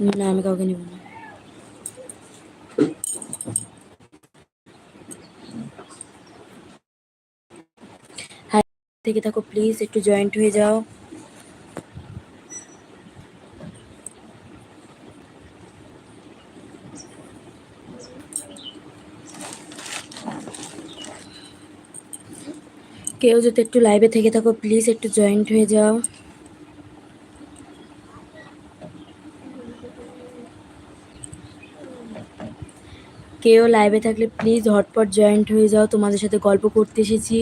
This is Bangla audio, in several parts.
না, আমি কাউকে নিব না। থেকে থাকো প্লিজ, একটু জয়েন্ট হয়ে যাও। কেউ যদি একটু লাইভে থেকে থাকো, প্লিজ, একটু জয়েন্ট হয়ে যাও। কেউ লাইভে থাকলে প্লিজ হটপট জয়েন্ট হয়ে যাও, তোমাদের সাথে গল্প করতে এসেছি।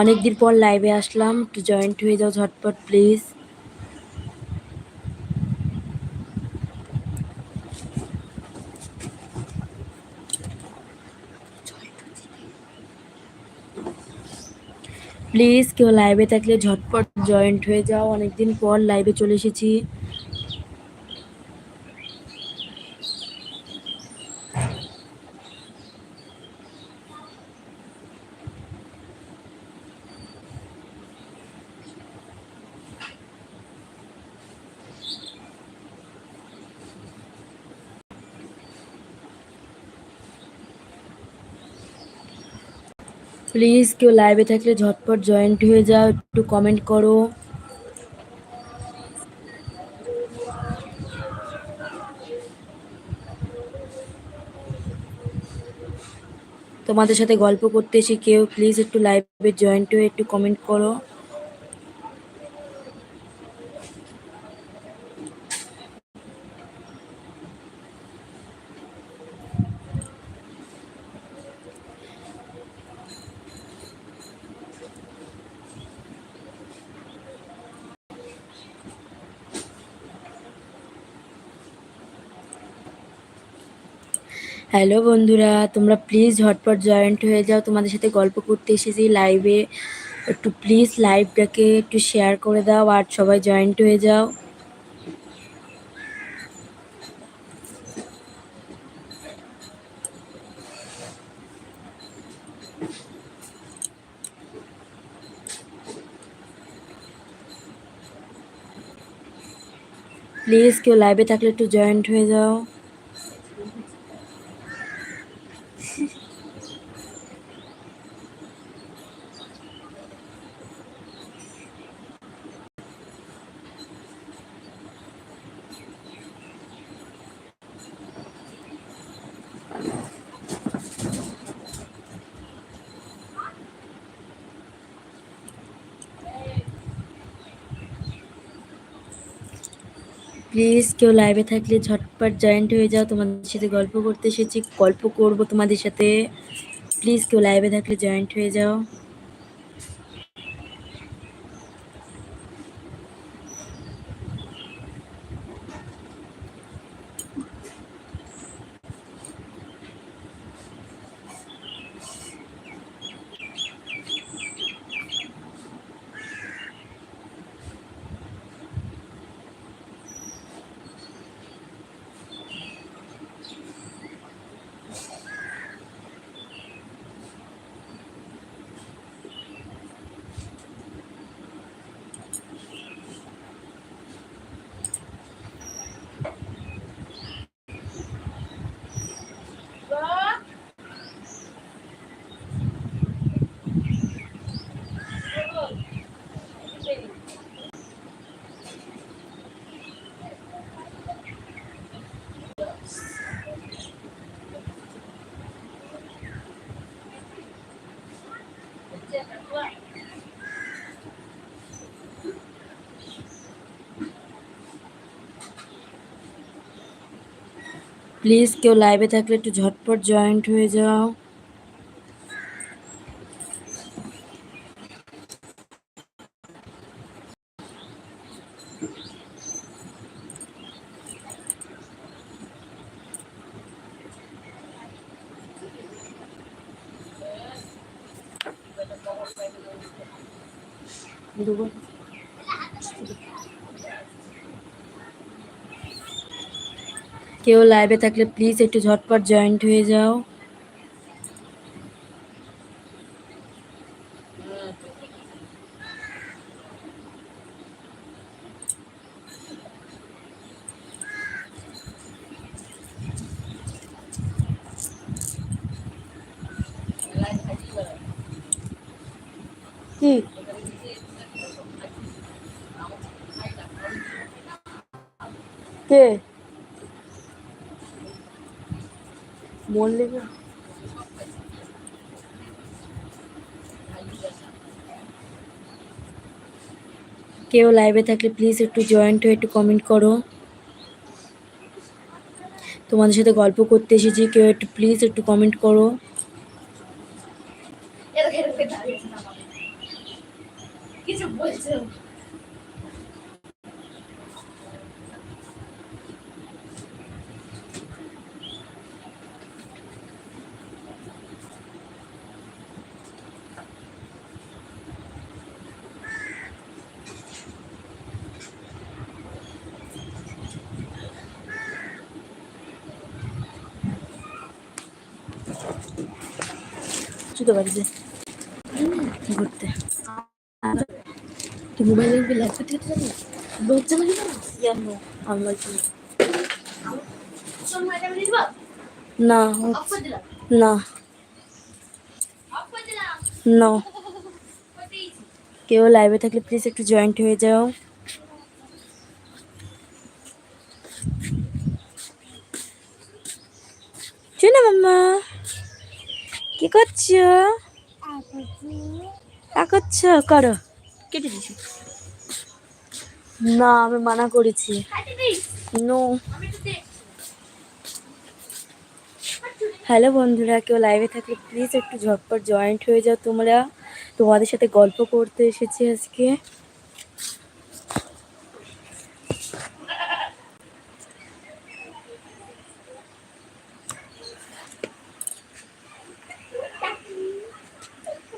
অনেকদিন পর লাইভে আসলাম, একটু জয়েন্ট হয়ে যাও ঝটপট প্লিজ প্লিজ কেউ লাইভে থাকলে ঝটপট জয়েন্ট হয়ে যাও, অনেকদিন পর লাইভে চলে এসেছি। প্লিজ কেউ লাইভে থাকলে ঝটপট জয়েন্ট হয়ে যাও, একটু কমেন্ট করো। তোমাদের সাথে গল্প করতে এসে কেউ প্লিজ একটু লাইভে জয়েন্ট হয়ে একটু কমেন্ট করো। হ্যালো বন্ধুরা, তোমরা প্লিজ ঝটপট জয়েন্ট হয়ে যাও। তোমাদের সাথে গল্প করতে এসেছি লাইভে একটু প্লিজ লাইভটাকে একটু শেয়ার করে দাও আর সবাই জয়েন্ট হয়ে যাও। প্লিজ কেউ লাইভে থাকলে একটু জয়েন্ট হয়ে যাও। প্লিজ কেউ লাইভে থাকলে ঝটপট জয়েন্ট হয়ে যাও, তোমাদের সাথে গল্প করতে এসেছি, গল্প করব তোমাদের সাথে। প্লিজ কেউ লাইভে থাকলে জয়েন্ট হয়ে যাও। প্লিজ কেউ লাইভে থাকলে একটু ঝটপট জয়েন্ট হয়ে যাও। क्यों लाइव थक ले प्लीज़ एक तो झटपट जॉइंट हुए जाओ Sí. কে? মল্লিকা কেউ লাইভে থাকলে প্লিজ একটু জয়েন্ট হয়ে একটু কমেন্ট করো। তোমাদের সাথে গল্প করতে এসেছি, কেউ একটু প্লিজ একটু কমেন্ট করো। কিছু শুধু বাড়িতে। ঘুরতে। তুই মোবাইল দেখবি লাইভ করতে যাবি লজ্জা লাগে না যাব না করে দিলাম না অফ না কেউ লাইভে থাকলে প্লিজ একটু জয়েন্ট হয়ে যাও। চুনা মাম্মা। কি করছ? করছ? করো। কেটে না আমি মানা করেছি। নো। হ্যালো বন্ধুরা কেউ লাইভে থাকলে প্লিজ একটু ঝটপট জয়েন্ট হয়ে যাও তোমরা। তোমাদের সাথে গল্প করতে এসেছি আজকে।